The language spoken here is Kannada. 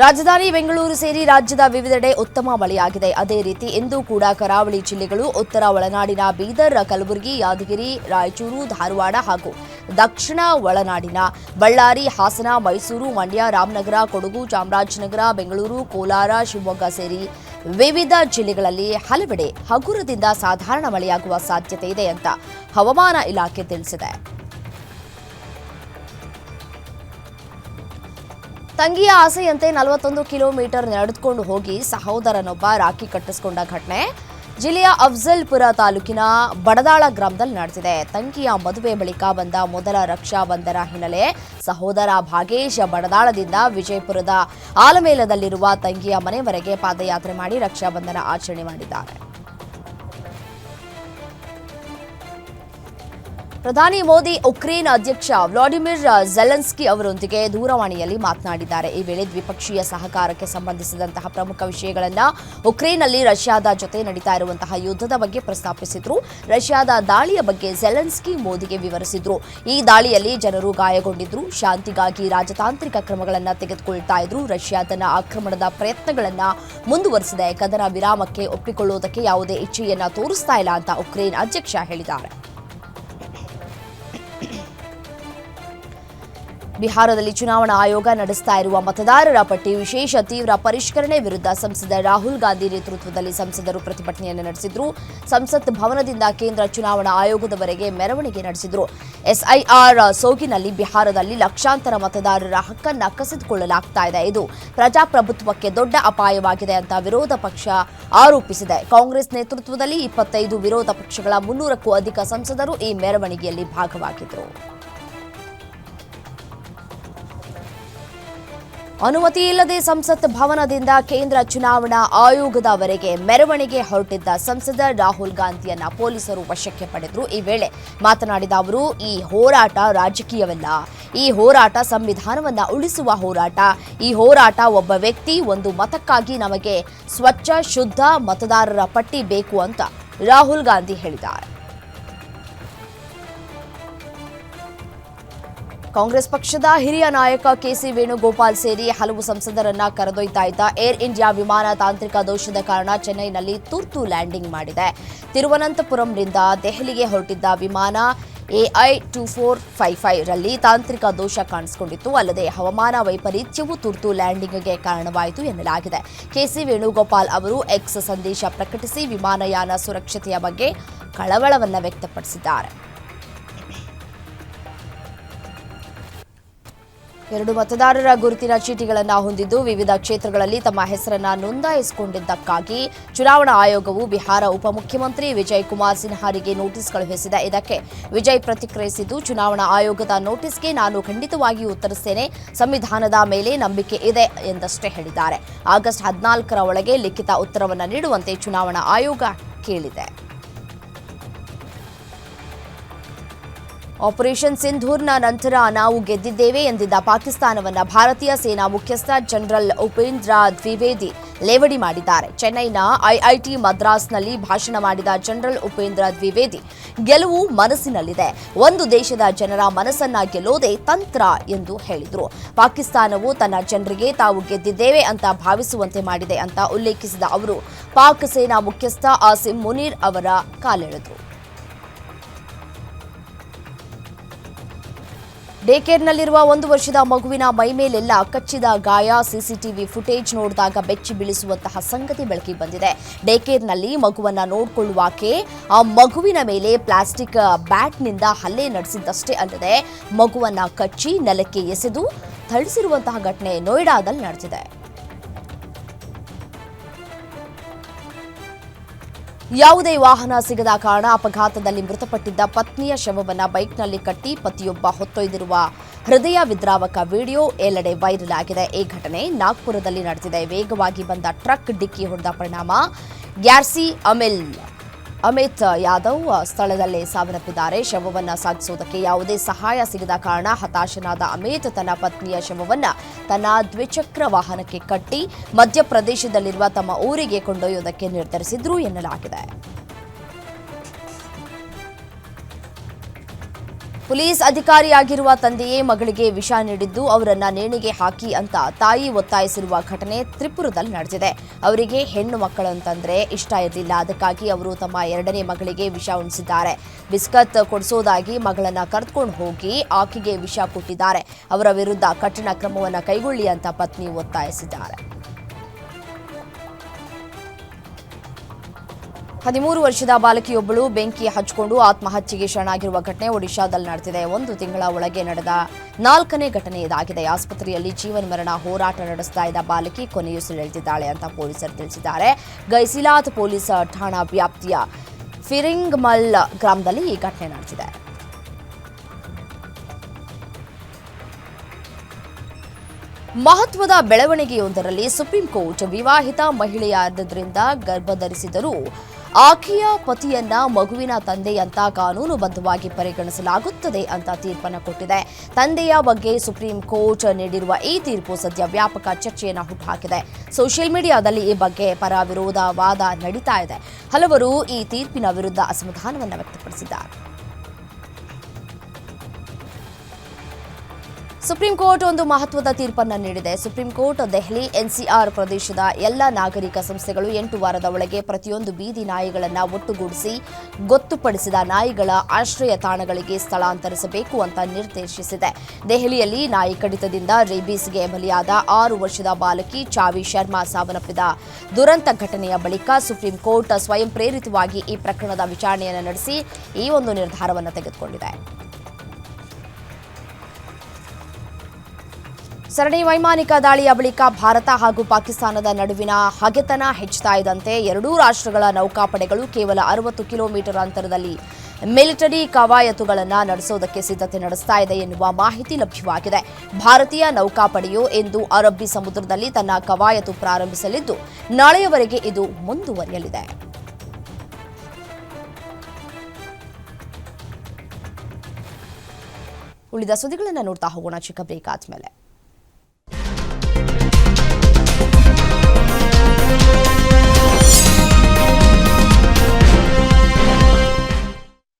ರಾಜಧಾನಿ ಬೆಂಗಳೂರು ಸೇರಿ ರಾಜ್ಯದ ವಿವಿಧೆಡೆ ಉತ್ತಮ ಮಳೆಯಾಗಿದೆ. ಅದೇ ರೀತಿ ಇಂದು ಕೂಡ ಕರಾವಳಿ ಜಿಲ್ಲೆಗಳು ಉತ್ತರ ಒಳನಾಡಿನ ಬೀದರ್, ಕಲಬುರಗಿ, ಯಾದಗಿರಿ, ರಾಯಚೂರು, ಧಾರವಾಡ ಹಾಗೂ ದಕ್ಷಿಣ ಒಳನಾಡಿನ ಬಳ್ಳಾರಿ, ಹಾಸನ, ಮೈಸೂರು, ಮಂಡ್ಯ, ರಾಮನಗರ, ಕೊಡಗು, ಚಾಮರಾಜನಗರ, ಬೆಂಗಳೂರು, ಕೋಲಾರ, ಶಿವಮೊಗ್ಗ ಸೇರಿ ವಿವಿಧ ಜಿಲ್ಲೆಗಳಲ್ಲಿ ಹಲವೆಡೆ ಹಗುರದಿಂದ ಸಾಧಾರಣ ಮಳೆಯಾಗುವ ಸಾಧ್ಯತೆ ಇದೆ ಅಂತ ಹವಾಮಾನ ಇಲಾಖೆ ತಿಳಿಸಿದೆ. ತಂಗಿಯ ಆಸೆಯಂತೆ ನಲವತ್ತೊಂದು ಕಿಲೋಮೀಟರ್ ನಡೆದುಕೊಂಡು ಹೋಗಿ ಸಹೋದರನೊಬ್ಬ ರಾಖಿ ಕಟ್ಟಿಸಿಕೊಂಡ ಘಟನೆ ಜಿಲ್ಲೆಯ ಅಫ್ಜಲ್ಪುರ ತಾಲೂಕಿನ ಬಡದಾಳ ಗ್ರಾಮದಲ್ಲಿ ನಡೆದಿದೆ. ತಂಗಿಯ ಮದುವೆ ಬಳಿಕ ಬಂದ ಮೊದಲ ರಕ್ಷಾಬಂಧನ ಹಿನ್ನೆಲೆ ಸಹೋದರ ಭಾಗೇಶ ಬಡದಾಳದಿಂದ ವಿಜಯಪುರದ ಆಲಮೇಲದಲ್ಲಿರುವ ತಂಗಿಯ ಮನೆವರೆಗೆ ಪಾದಯಾತ್ರೆ ಮಾಡಿ ರಕ್ಷಾಬಂಧನ ಆಚರಣೆ ಮಾಡಿದ್ದಾರೆ. ಪ್ರಧಾನಿ ಮೋದಿ ಉಕ್ರೇನ್ ಅಧ್ಯಕ್ಷ ವ್ಲಾಡಿಮಿರ್ ಜೆಲೆನ್ಸ್ಕಿ ಅವರೊಂದಿಗೆ ದೂರವಾಣಿಯಲ್ಲಿ ಮಾತನಾಡಿದ್ದಾರೆ. ಈ ವೇಳೆ ದ್ವಿಪಕ್ಷೀಯ ಸಹಕಾರಕ್ಕೆ ಸಂಬಂಧಿಸಿದಂತಹ ಪ್ರಮುಖ ವಿಷಯಗಳನ್ನು ಉಕ್ರೇನ್ನಲ್ಲಿ ರಷ್ಯಾದ ಜೊತೆ ನಡೀತಾ ಇರುವಂತಹ ಯುದ್ಧದ ಬಗ್ಗೆ ಪ್ರಸ್ತಾಪಿಸಿದ್ರು. ರಷ್ಯಾದ ದಾಳಿಯ ಬಗ್ಗೆ ಜೆಲೆನ್ಸ್ಕಿ ಮೋದಿಗೆ ವಿವರಿಸಿದ್ರು. ಈ ದಾಳಿಯಲ್ಲಿ ಜನರು ಗಾಯಗೊಂಡಿದ್ರು. ಶಾಂತಿಗಾಗಿ ರಾಜತಾಂತ್ರಿಕ ಕ್ರಮಗಳನ್ನು ತೆಗೆದುಕೊಳ್ತಾ ಇದ್ರು. ರಷ್ಯಾ ತನ್ನ ಆಕ್ರಮಣದ ಪ್ರಯತ್ನಗಳನ್ನ ಮುಂದುವರೆಸಿದೆ. ಕದನ ವಿರಾಮಕ್ಕೆ ಒಪ್ಪಿಕೊಳ್ಳುವುದಕ್ಕೆ ಯಾವುದೇ ಇಚ್ಛೆಯನ್ನ ತೋರಿಸ್ತಾ ಇಲ್ಲ ಅಂತ ಉಕ್ರೇನ್ ಅಧ್ಯಕ್ಷ ಹೇಳಿದ್ದಾರೆ. ಬಿಹಾರದಲ್ಲಿ ಚುನಾವಣಾ ಆಯೋಗ ನಡೆಸ್ತಾ ಇರುವ ಮತದಾರರ ಪಟ್ಟಿ ವಿಶೇಷ ತೀವ್ರ ಪರಿಷ್ಕರಣೆ ವಿರುದ್ಧ ಸಂಸದ ರಾಹುಲ್ ಗಾಂಧಿ ನೇತೃತ್ವದಲ್ಲಿ ಸಂಸದರು ಪ್ರತಿಭಟನೆಯನ್ನು ನಡೆಸಿದ್ರು. ಸಂಸತ್ ಭವನದಿಂದ ಕೇಂದ್ರ ಚುನಾವಣಾ ಆಯೋಗದವರೆಗೆ ಮೆರವಣಿಗೆ ನಡೆಸಿದ್ರು. ಎಸ್ಐಆರ್ ಸೋಗಿನಲ್ಲಿ ಬಿಹಾರದಲ್ಲಿ ಲಕ್ಷಾಂತರ ಮತದಾರರ ಹಕ್ಕನ್ನು ಕಸಿದುಕೊಳ್ಳಲಾಗ್ತಾ ಇದೆ. ಇದು ಪ್ರಜಾಪ್ರಭುತ್ವಕ್ಕೆ ದೊಡ್ಡ ಅಪಾಯವಾಗಿದೆ ಅಂತ ವಿರೋಧ ಪಕ್ಷ ಆರೋಪಿಸಿದೆ. ಕಾಂಗ್ರೆಸ್ ನೇತೃತ್ವದಲ್ಲಿ ಇಪ್ಪತ್ತೈದು ವಿರೋಧ ಪಕ್ಷಗಳ ಮುನ್ನೂರಕ್ಕೂ ಅಧಿಕ ಸಂಸದರು ಈ ಮೆರವಣಿಗೆಯಲ್ಲಿ ಭಾಗವಾಗಿದ್ದರು ಅನುಮತಿ ಇಲ್ಲದೆ ಸಂಸತ್ ಭವನದಿಂದ ಕೇಂದ್ರ ಚುನಾವಣಾ ಆಯೋಗದವರೆಗೆ ಮೆರವಣಿಗೆ ಹೊರಟಿದ್ದ ಸಂಸದ ರಾಹುಲ್ ಗಾಂಧಿಯನ್ನ ಪೊಲೀಸರು ವಶಕ್ಕೆ ಪಡೆದರು. ಈ ವೇಳೆ ಮಾತನಾಡಿದ ಅವರು, ಈ ಹೋರಾಟ ರಾಜಕೀಯವಲ್ಲ. ಈ ಹೋರಾಟ ಸಂವಿಧಾನವನ್ನ ಉಳಿಸುವ ಹೋರಾಟ. ಈ ಹೋರಾಟ ಒಬ್ಬ ವ್ಯಕ್ತಿ, ಒಂದು ಮತಕ್ಕಾಗಿ ನಮಗೆ ಸ್ವಚ್ಛ, ಶುದ್ಧ ಮತದಾರರ ಪಟ್ಟಿ ಬೇಕು ಅಂತ ರಾಹುಲ್ ಗಾಂಧಿ ಹೇಳಿದ್ದಾರೆ. ಕಾಂಗ್ರೆಸ್ ಪಕ್ಷದ ಹಿರಿಯ ನಾಯಕ ಕೆಸಿ ವೇಣುಗೋಪಾಲ್ ಸೇರಿ ಹಲವು ಸಂಸದರನ್ನ ಕರೆದೊಯ್ತಾ ಇದ್ದ ಏರ್ ಇಂಡಿಯಾ ವಿಮಾನ ತಾಂತ್ರಿಕ ದೋಷದ ಕಾರಣ ಚೆನ್ನೈನಲ್ಲಿ ತುರ್ತು ಲ್ಯಾಂಡಿಂಗ್ ಮಾಡಿದೆ. ತಿರುವನಂತಪುರಂನಿಂದ ದೆಹಲಿಗೆ ಹೊರಟಿದ್ದ ವಿಮಾನ AI two four five five ರಲ್ಲಿ ತಾಂತ್ರಿಕ ದೋಷ ಕಾಣಿಸಿಕೊಂಡಿತ್ತು. ಅಲ್ಲದೆ ಹವಾಮಾನ ವೈಪರೀತ್ಯವು ತುರ್ತು ಲ್ಯಾಂಡಿಂಗ್ಗೆ ಕಾರಣವಾಯಿತು ಎನ್ನಲಾಗಿದೆ. ಕೆಸಿ ವೇಣುಗೋಪಾಲ್ ಅವರು ಎಕ್ಸ್ ಸಂದೇಶ ಪ್ರಕಟಿಸಿ ವಿಮಾನಯಾನ ಸುರಕ್ಷತೆಯ ಬಗ್ಗೆ ಕಳವಳವನ್ನು ವ್ಯಕ್ತಪಡಿಸಿದ್ದಾರೆ. ಎರಡು ಮತದಾರರ ಗುರುತಿನ ಚೀಟಿಗಳನ್ನು ಹೊಂದಿದ್ದು ವಿವಿಧ ಕ್ಷೇತ್ರಗಳಲ್ಲಿ ತಮ್ಮ ಹೆಸರನ್ನು ನೋಂದಾಯಿಸಿಕೊಂಡಿದ್ದಕ್ಕಾಗಿ ಚುನಾವಣಾ ಆಯೋಗವು ಬಿಹಾರ ಉಪಮುಖ್ಯಮಂತ್ರಿ ವಿಜಯ್ ಕುಮಾರ್ ಸಿನ್ಹಾರಿಗೆ ನೋಟಿಸ್ ಕಳುಹಿಸಿದೆ ಇದಕ್ಕೆ ವಿಜಯ್ ಪ್ರತಿಕ್ರಿಯಿಸಿದ್ದು, ಚುನಾವಣಾ ಆಯೋಗದ ನೋಟಿಸ್ಗೆ ನಾನು ಖಂಡಿತವಾಗಿ ಉತ್ತರಿಸ್ತೇನೆ. ಸಂವಿಧಾನದ ಮೇಲೆ ನಂಬಿಕೆ ಇದೆ ಎಂದಷ್ಟೇ ಹೇಳಿದ್ದಾರೆ. ಆಗಸ್ಟ್ ಹದಿನಾಲ್ಕರ ಒಳಗೆ ಲಿಖಿತ ಉತ್ತರವನ್ನು ನೀಡುವಂತೆ ಚುನಾವಣಾ ಆಯೋಗ ಕೇಳಿದೆ. ಆಪರೇಷನ್ ಸಿಂಧೂರ್ನ ನಂತರ ನಾವು ಗೆದ್ದಿದ್ದೇವೆ ಎಂದಿದ್ದ ಪಾಕಿಸ್ತಾನವನ್ನ ಭಾರತೀಯ ಸೇನಾ ಮುಖ್ಯಸ್ಥ ಜನರಲ್ ಉಪೇಂದ್ರ ದ್ವಿವೇದಿ ಲೇವಡಿ ಮಾಡಿದ್ದಾರೆ. ಚೆನ್ನೈನ ಐಐಟಿ ಮದ್ರಾಸ್ನಲ್ಲಿ ಭಾಷಣ ಮಾಡಿದ ಜನರಲ್ ಉಪೇಂದ್ರ ದ್ವಿವೇದಿ, ಗೆಲುವು ಮನಸ್ಸಿನಲ್ಲಿದೆ. ಒಂದು ದೇಶದ ಜನರ ಮನಸ್ಸನ್ನ ಗೆಲ್ಲೋದೇ ತಂತ್ರ ಎಂದು ಹೇಳಿದರು. ಪಾಕಿಸ್ತಾನವು ತನ್ನ ಜನರಿಗೆ ತಾವು ಗೆದ್ದಿದ್ದೇವೆ ಅಂತ ಭಾವಿಸುವಂತೆ ಮಾಡಿದೆ ಅಂತ ಉಲ್ಲೇಖಿಸಿದ ಅವರು, ಪಾಕ್ ಸೇನಾ ಮುಖ್ಯಸ್ಥ ಆಸಿಮ್ ಮುನೀರ್ ಅವರ ಕಾಲೆಳೆದರು ಡೇಕೇರ್ನಲ್ಲಿರುವ ಒಂದು ವರ್ಷದ ಮಗುವಿನ ಮೈಮೇಲೆಲ್ಲ ಕಚ್ಚಿದ ಗಾಯ, ಸಿಸಿಟಿವಿ ಫುಟೇಜ್ ನೋಡಿದಾಗ ಬೆಚ್ಚಿ ಬೀಳಿಸುವಂತಹ ಸಂಗತಿ ಬೆಳಕಿಗೆ ಬಂದಿದೆ. ಡೇ ಕೇರ್ನಲ್ಲಿ ಮಗುವನ್ನ ನೋಡಿಕೊಳ್ಳುವಾಕೆ ಆ ಮಗುವಿನ ಮೇಲೆ ಪ್ಲಾಸ್ಟಿಕ್ ಬ್ಯಾಟ್ನಿಂದ ಹಲ್ಲೆ ನಡೆಸಿದ್ದಷ್ಟೇ ಅಲ್ಲದೆ ಮಗುವನ್ನ ಕಚ್ಚಿ ನೆಲಕ್ಕೆ ಎಸೆದು ಥಳಿಸಿರುವಂತಹ ಘಟನೆ ನೋಯ್ಡಾದಲ್ಲಿ ನಡೆದಿದೆ. ಯಾವುದೇ ವಾಹನ ಸಿಗದ ಕಾರಣ ಅಪಘಾತದಲ್ಲಿ ಮೃತಪಟ್ಟಿದ್ದ ಪತ್ನಿಯ ಶವವನ್ನು ಬೈಕ್ನಲ್ಲಿ ಕಟ್ಟಿ ಪತಿಯೊಬ್ಬ ಹೊತ್ತೊಯ್ದಿರುವ ಹೃದಯ ವಿದ್ರಾವಕ ವಿಡಿಯೋ ಎಲ್ಲೆಡೆ ವೈರಲ್ ಆಗಿದೆ. ಈ ಘಟನೆ ನಾಗ್ಪುರದಲ್ಲಿ ನಡೆದಿದೆ. ವೇಗವಾಗಿ ಬಂದ ಟ್ರಕ್ ಡಿಕ್ಕಿ ಹೊಡೆದ ಪರಿಣಾಮ. ಗ್ಯಾರ್ಸಿ ಅಮಿಲ್. ಅಮಿತ್ ಯಾದವ್ ಸ್ಥಳದಲ್ಲೇ ಸಾವನ್ನಪ್ಪಿದ್ದಾರೆ. ಶವವನ್ನು ಸಾಗಿಸುವುದಕ್ಕೆ ಯಾವುದೇ ಸಹಾಯ ಸಿಗದ ಕಾರಣ ಹತಾಶನಾದ ಅಮಿತ್ ತನ್ನ ಪತ್ನಿಯ ಶವವನ್ನು ತನ್ನ ದ್ವಿಚಕ್ರ ವಾಹನಕ್ಕೆ ಕಟ್ಟಿ ಮಧ್ಯಪ್ರದೇಶದಲ್ಲಿರುವ ತಮ್ಮ ಊರಿಗೆ ಕೊಂಡೊಯ್ಯುವುದಕ್ಕೆ ನಿರ್ಧರಿಸಿದ್ರು ಎನ್ನಲಾಗಿದೆ. ಪೊಲೀಸ್ ಅಧಿಕಾರಿಯಾಗಿರುವ ತಂದೆಯೇ ಮಗಳಿಗೆ ವಿಷ ನೀಡಿದ್ದು ಅವರನ್ನ ನೇಣಿಗೆ ಹಾಕಿ ಅಂತ ತಾಯಿ ಒತ್ತಾಯಿಸಿರುವ ಘಟನೆ ತ್ರಿಪುರದಲ್ಲಿ ನಡೆದಿದೆ. ಅವರಿಗೆ ಹೆಣ್ಣು ಮಕ್ಕಳಂತಂದ್ರೆ ಇಷ್ಟ ಇರಲಿಲ್ಲ. ಅದಕ್ಕಾಗಿ ಅವರು ತಮ್ಮ ಎರಡನೇ ಮಗಳಿಗೆ ವಿಷ ಉಣಿಸಿದ್ದಾರೆ. ಬಿಸ್ಕತ್ ಕೊಡಿಸೋದಾಗಿ ಮಗಳನ್ನ ಕರೆದುಕೊಂಡು ಹೋಗಿ ಆಕೆಗೆ ವಿಷ ಕೊಟ್ಟಿದ್ದಾರೆ. ಅವರ ವಿರುದ್ಧ ಕಠಿಣ ಕ್ರಮವನ್ನು ಕೈಗೊಳ್ಳಿ ಅಂತ ಪತ್ನಿ ಒತ್ತಾಯಿಸಿದ್ದಾರೆ. ಹದಿಮೂರು ವರ್ಷದ ಬಾಲಕಿಯೊಬ್ಬಳು ಬೆಂಕಿ ಹಚ್ಚಿಕೊಂಡು ಆತ್ಮಹತ್ಯೆಗೆ ಶರಣಾಗಿರುವ ಘಟನೆ ಒಡಿಶಾದಲ್ಲಿ ನಡೆದಿದೆ. ಒಂದು ತಿಂಗಳ ಒಳಗೆ ನಡೆದ ನಾಲ್ಕನೇ ಘಟನೆ ಇದಾಗಿದೆ. ಆಸ್ಪತ್ರೆಯಲ್ಲಿ ಜೀವನ ಮರಣ ಹೋರಾಟ ನಡೆಸ್ತಾ ಇದ್ದ ಬಾಲಕಿ ಕೊನೆಯುಸಿರೆಳೆದಿದ್ದಾಳೆ ಅಂತ ಪೊಲೀಸರು ತಿಳಿಸಿದ್ದಾರೆ. ಗೈಸಿಲಾತ್ ಪೊಲೀಸ್ ಠಾಣಾ ವ್ಯಾಪ್ತಿಯ ಫಿರಿಂಗ್ಮಲ್ ಗ್ರಾಮದಲ್ಲಿ ಈ ಘಟನೆ ನಡೆದಿದೆ. ಮಹತ್ವದ ಬೆಳವಣಿಗೆಯೊಂದರಲ್ಲಿ ಸುಪ್ರೀಂ ಕೋರ್ಟ್ ವಿವಾಹಿತ ಮಹಿಳೆಯಾದ್ದರಿಂದ ಗರ್ಭಧರಿಸಿದರೂ ಆಕೆಯ ಪತಿಯನ್ನ ಮಗುವಿನ ತಂದೆಯಂತ ಕಾನೂನುಬದ್ಧವಾಗಿ ಪರಿಗಣಿಸಲಾಗುತ್ತದೆ ಅಂತ ತೀರ್ಪನ್ನು ಕೊಟ್ಟಿದೆ. ತಂದೆಯ ಬಗ್ಗೆ ಸುಪ್ರೀಂ ಕೋರ್ಟ್ ನೀಡಿರುವ ಈ ತೀರ್ಪು ಸದ್ಯ ವ್ಯಾಪಕ ಚರ್ಚೆಯನ್ನು ಹುಟ್ಟುಹಾಕಿದೆ ಸೋಷಿಯಲ್ ಮೀಡಿಯಾದಲ್ಲಿ ಈ ಬಗ್ಗೆ ಪರ ವಿರೋಧ ವಾದ ನಡೀತಾ ಇದೆ. ಹಲವರು ಈ ತೀರ್ಪಿನ ವಿರುದ್ಧ ಅಸಮಾಧಾನವನ್ನು ವ್ಯಕ್ತಪಡಿಸಿದ್ದಾರೆ. ಸುಪ್ರೀಂ ಕೋರ್ಟ್ ಒಂದು ಮಹತ್ವದ ತೀರ್ಪನ್ನು ನೀಡಿದೆ. ಸುಪ್ರೀಂ ಕೋರ್ಟ್ ದೆಹಲಿ, ಎನ್ಸಿಆರ್ ಪ್ರದೇಶದ ಎಲ್ಲ ನಾಗರಿಕ ಸಂಸ್ಥೆಗಳು ಎಂಟು ವಾರದ ಒಳಗೆ ಪ್ರತಿಯೊಂದು ಬೀದಿ ನಾಯಿಗಳನ್ನು ಒಟ್ಟುಗೂಡಿಸಿ ಗೊತ್ತುಪಡಿಸಿದ ನಾಯಿಗಳ ಆಶ್ರಯ ತಾಣಗಳಿಗೆ ಸ್ಥಳಾಂತರಿಸಬೇಕು ಅಂತ ನಿರ್ದೇಶಿಸಿದೆ. ದೆಹಲಿಯಲ್ಲಿ ನಾಯಿ ಕಡಿತದಿಂದ ರೇಬೀಸ್ಗೆ ಬಲಿಯಾದ ಆರು ವರ್ಷದ ಬಾಲಕಿ ಚಾವಿ ಶರ್ಮಾ ಸಾವನ್ನಪ್ಪಿದ ದುರಂತ ಘಟನೆಯ ಬಳಿಕ ಸುಪ್ರೀಂ ಕೋರ್ಟ್ ಸ್ವಯಂ ಪ್ರೇರಿತವಾಗಿ ಈ ಪ್ರಕರಣದ ವಿಚಾರಣೆಯನ್ನು ನಡೆಸಿ ಈ ಒಂದು ನಿರ್ಧಾರವನ್ನು ತೆಗೆದುಕೊಂಡಿದೆ. ಸರಣಿ ವೈಮಾನಿಕ ದಾಳಿಯ ಬಳಿಕ ಭಾರತ ಹಾಗೂ ಪಾಕಿಸ್ತಾನದ ನಡುವಿನ ಹಗೆತನ ಹೆಚ್ಚುತ್ತಾ ಇದ್ದಂತೆ ಎರಡೂ ರಾಷ್ಟ್ರಗಳ ನೌಕಾಪಡೆಗಳು ಕೇವಲ ಅರವತ್ತು ಕಿಲೋಮೀಟರ್ ಅಂತರದಲ್ಲಿ ಮಿಲಿಟರಿ ಕವಾಯತುಗಳನ್ನು ನಡೆಸೋದಕ್ಕೆ ಸಿದ್ಧತೆ ನಡೆಸ್ತಾ ಇದೆ ಎನ್ನುವ ಮಾಹಿತಿ ಲಭ್ಯವಾಗಿದೆ. ಭಾರತೀಯ ನೌಕಾಪಡೆಯು ಇಂದು ಅರಬ್ಬಿ ಸಮುದ್ರದಲ್ಲಿ ತನ್ನ ಕವಾಯತು ಪ್ರಾರಂಭಿಸಲಿದ್ದು, ನಾಳೆಯವರೆಗೆ ಇದು ಮುಂದುವರಿಯಲಿದೆ. ಉಳಿದ ಸುದ್ದಿಗಳನ್ನು ನೋಡ್ತಾ ಹೋಗೋಣ. ಚಿಕ್ಕ ಬ್ರೇಕ್ ಆದ್ಮೇಲೆ.